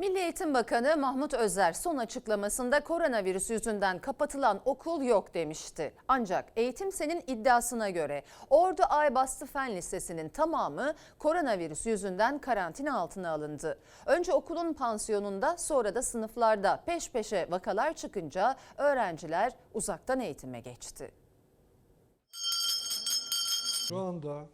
Milli Eğitim Bakanı Mahmut Özer son açıklamasında koronavirüs yüzünden kapatılan okul yok demişti. Ancak Eğitim Sen'in iddiasına göre Ordu Aybastı Fen Lisesi'nin tamamı koronavirüs yüzünden karantina altına alındı. Önce okulun pansiyonunda sonra da sınıflarda peş peşe vakalar çıkınca öğrenciler uzaktan eğitime geçti. Şu anda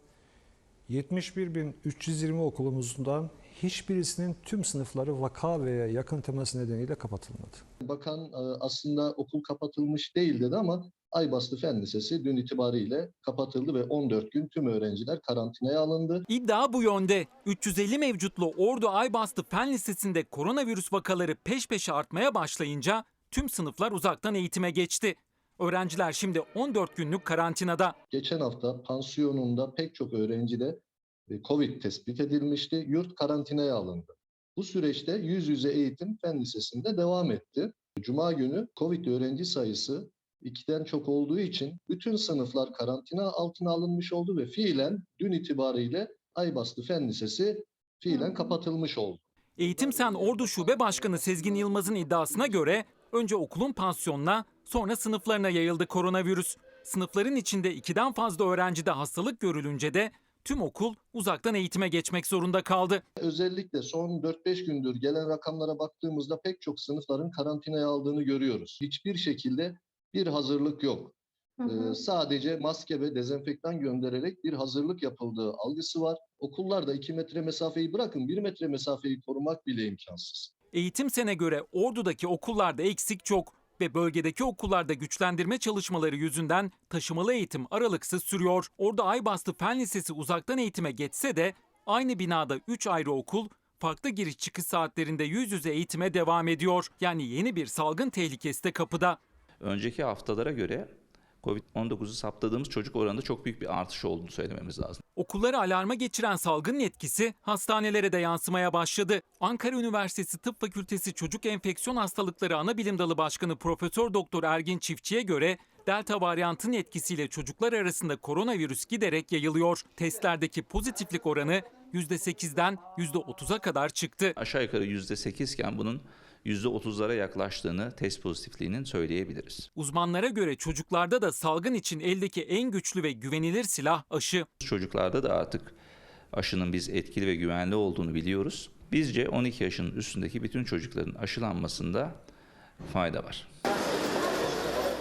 71.320 okulumuzdan hiçbirisinin tüm sınıfları vaka veya yakın teması nedeniyle kapatılmadı. Bakan e, aslında okul kapatılmış değil dedi ama Aybastı Fen Lisesi dün itibariyle kapatıldı ve 14 gün tüm öğrenciler karantinaya alındı. İddia bu yönde. 350 mevcutlu Ordu Aybastı Fen Lisesi'nde koronavirüs vakaları peş peşe artmaya başlayınca tüm sınıflar uzaktan eğitime geçti. Öğrenciler şimdi 14 günlük karantinada. Geçen hafta pansiyonunda pek çok öğrencide e, Covid tespit edilmişti. Yurt karantinaya alındı. Bu süreçte yüz yüze eğitim Fen Lisesi'nde devam etti. Cuma günü Covid öğrenci sayısı ikiden çok olduğu için bütün sınıflar karantina altına alınmış oldu ve fiilen dün itibariyle Aybastı Fen Lisesi fiilen kapatılmış oldu. Eğitim Sen Ordu Şube Başkanı Sezgin Yılmaz'ın iddiasına göre önce okulun pansiyonuna sonra sınıflarına yayıldı koronavirüs. Sınıfların içinde ikiden fazla öğrencide hastalık görülünce de tüm okul uzaktan eğitime geçmek zorunda kaldı. Özellikle son 4-5 gündür gelen rakamlara baktığımızda pek çok sınıfların karantinaya aldığını görüyoruz. Hiçbir şekilde bir hazırlık yok. Ee, sadece maske ve dezenfektan göndererek bir hazırlık yapıldığı algısı var. Okullarda 2 metre mesafeyi bırakın 1 metre mesafeyi korumak bile imkansız. Eğitim Sen'e göre Ordu'daki okullarda eksik çok ve bölgedeki okullarda güçlendirme çalışmaları yüzünden taşımalı eğitim aralıksız sürüyor. Ordu Aybastı Fen Lisesi uzaktan eğitime geçse de aynı binada 3 ayrı okul farklı giriş çıkış saatlerinde yüz yüze eğitime devam ediyor. Yani yeni bir salgın tehlikesi de kapıda. önceki haftalara göre Covid-19'u saptadığımız çocuk oranında çok büyük bir artış olduğunu söylememiz lazım. Okulları alarma geçiren salgının etkisi hastanelere de yansımaya başladı. Ankara Üniversitesi Tıp Fakültesi Çocuk Enfeksiyon Hastalıkları Anabilim Dalı Başkanı Profesör Doktor Ergin Çiftçi'ye göre Delta varyantının etkisiyle çocuklar arasında koronavirüs giderek yayılıyor. Testlerdeki pozitiflik oranı %8'den %30'a kadar çıktı. Aşağı yukarı %8 iken bunun %30'lara yaklaştığını test pozitifliğinin söyleyebiliriz. Uzmanlara göre çocuklarda da salgın için eldeki en güçlü ve güvenilir silah aşı. Çocuklarda da artık aşının biz etkili ve güvenli olduğunu biliyoruz. Bizce 12 yaşın üstündeki bütün çocukların aşılanmasında fayda var.